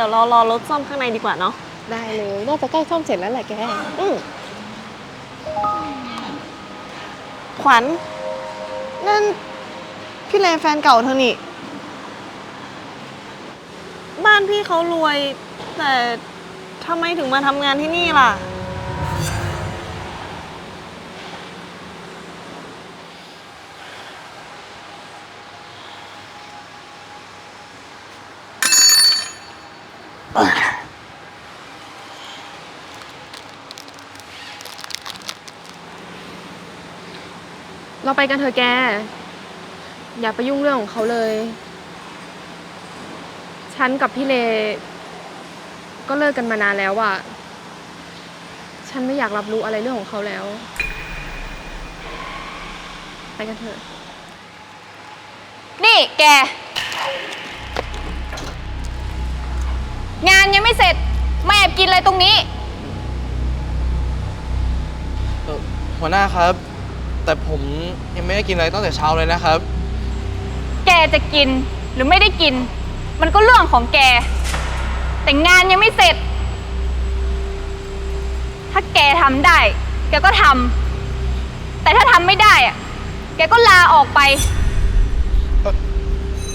ดี๋ยวเรารอรถซ่อมข้างในดีกว่าเนาะ ได้เลย น่าจะใกล้ซ่อมเสร็จแล้วแหละแก อืมขวัญนั่น พี่เลแฟนเก่าเธอนี่ บ้านพี่เขารวย แต่ทำไมถึงมาทำงานที่นี่ล่ะ เราไปกันเถอะแก อย่าไปยุ่งเรื่องของเขาเลย ฉันกับพี่เล ก็เลิกกันมานานแล้วอะฉันไม่อยากรับรู้อะไรเรื่องของเขาแล้ว ไปกันเถอะ นี่แก งานยังไม่เสร็จมาแอบกินอะไรตรงนี้ เอ่อหัวหน้าครับ แต่ผมยังไม่ได้กินอะไรตั้งแต่เช้าเลยนะครับ แกจะกินหรือไม่ได้กิน มันก็เรื่องของแก แต่งานยังไม่เสร็จ ถ้าแกทำได้ แกก็ทำแต่ถ้าทำไม่ได้อะแกก็ลาออกไป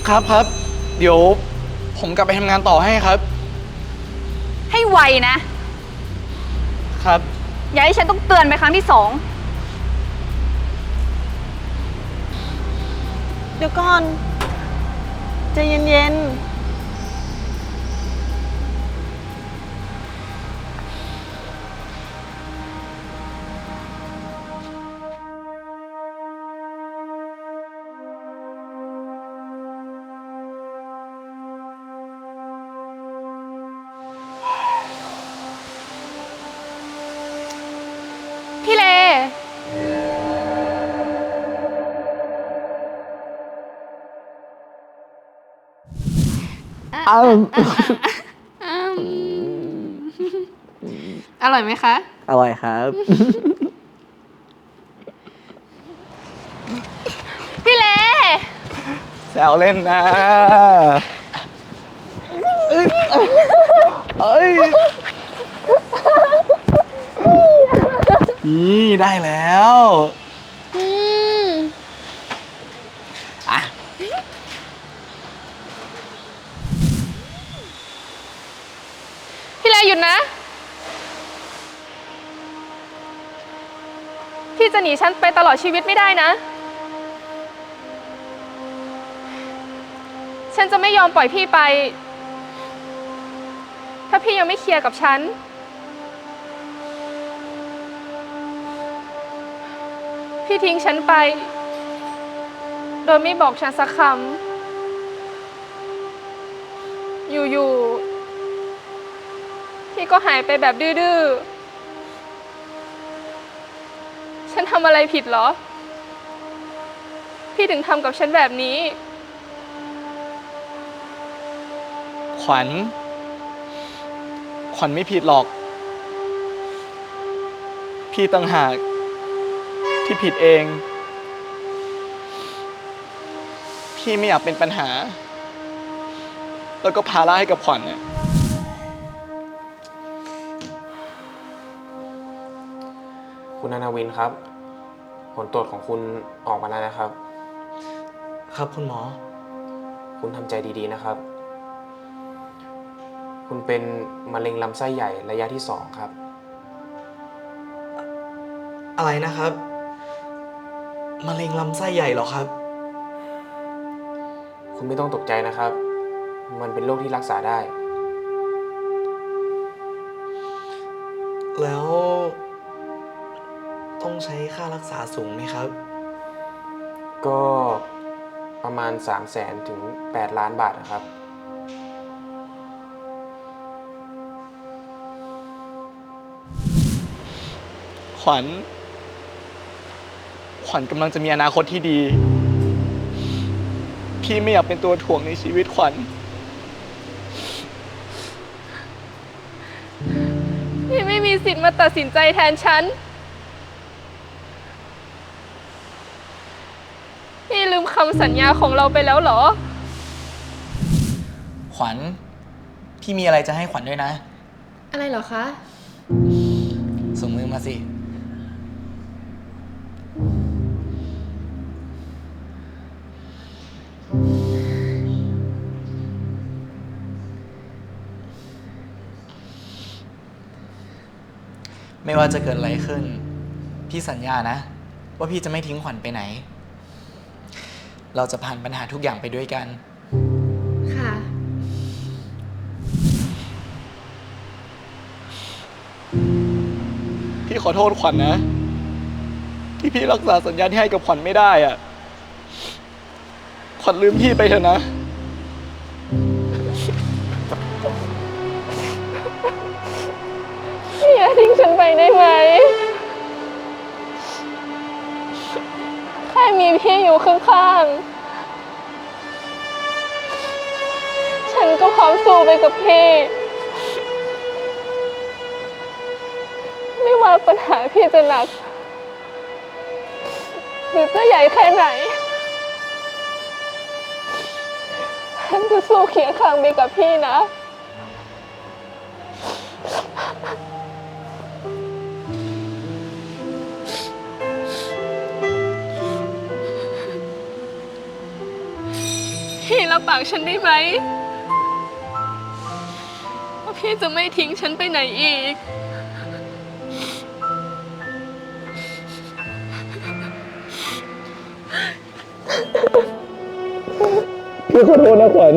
ครับครับ เดี๋ยวผมกลับไปทำงานต่อให้ครับ ให้ไวนะ ครับ อย่าให้ฉันต้องเตือนไปครั้งที่สอง ดี๋ยวก่อนใจเย็นๆ อร่อยไหมคะ อร่อยครับ พี่เลแซวเล่นนะเอ้ยเอ้ยนี่ได้แล้ว อืม อะ พี่เล หยุดนะ พี่จะหนีฉันไปตลอดชีวิตไม่ได้นะ ฉันจะไม่ยอมปล่อยพี่ไป ถ้าพี่ยังไม่เคลียร์กับฉัน พี่ทิ้งฉันไป โดยไม่บอกฉันสักคำอยู่ๆ พี่ก็หายไปแบบดื้อๆ ฉันทำอะไรผิดเหรอ พี่ถึงทำกับฉันแบบนี้ ขวัญ ขวัญไม่ผิดหรอก พี่ต่างหากที่ผิดเอง พี่ไม่อยากเป็นปัญหา แล้วก็ภาระให้กับขวัญเนี่ย คุณอนาวินครับ ผลตรวจของคุณออกมาแล้วนะครับ ครับคุณหมอ คุณทำใจดีๆนะครับ คุณเป็นมะเร็งลำไส้ใหญ่ระยะที่สองครับ อะไรนะครับมะเร็งลำไส้ใหญ่เหรอครับ คุณไม่ต้องตกใจนะครับ มันเป็นโรคที่รักษาได้ ต้องใช้ค่ารักษาสูงไหมครับ ก็ประมาณ 3 0 0แสนถึง 8 ล้านบาทนะครับ ขวัญ ขวัญกำลังจะมีอนาคตที่ดี พี่ไม่อยากเป็นตัวถ่วงในชีวิตขวัญ พี่ไม่มีสิทธิ์มาตัดสินใจแทนฉัน พี่ลืมคำ สัญญาของเราไปแล้วเหรอ ขวัญ พี่มีอะไรจะให้ขวัญด้วยนะ อะไรเหรอคะ ส่งมือมาสิ ไม่ว่าจะเกิดอะไรขึ้น พี่สัญญานะ ว่าพี่จะไม่ทิ้งขวัญไปไหน เราจะผ่านปัญหาทุกอย่างไปด้วยกัน ค่ะ พี่ขอโทษขวัญนะ ที่พี่รักษาสัญญาที่ให้กับขวัญไม่ได้อะขวัญลืมพี่ไปเถอะนะพี่อย่าทิ้งฉันไปได้ไหม มีพี่อยู่ข้างๆ ฉันก็พร้อมสู้ไปกับพี่ ไม่ว่าปัญหาพี่จะหนัก หรือจะใหญ่แค่ไหน ฉันจะสู้เคียงข้างไปกับพี่นะ ปากฉันได้ไหมว่าพี่จะไม่ทิ้งฉันไปไหนอีก พี่ขอโทษนะขวัญ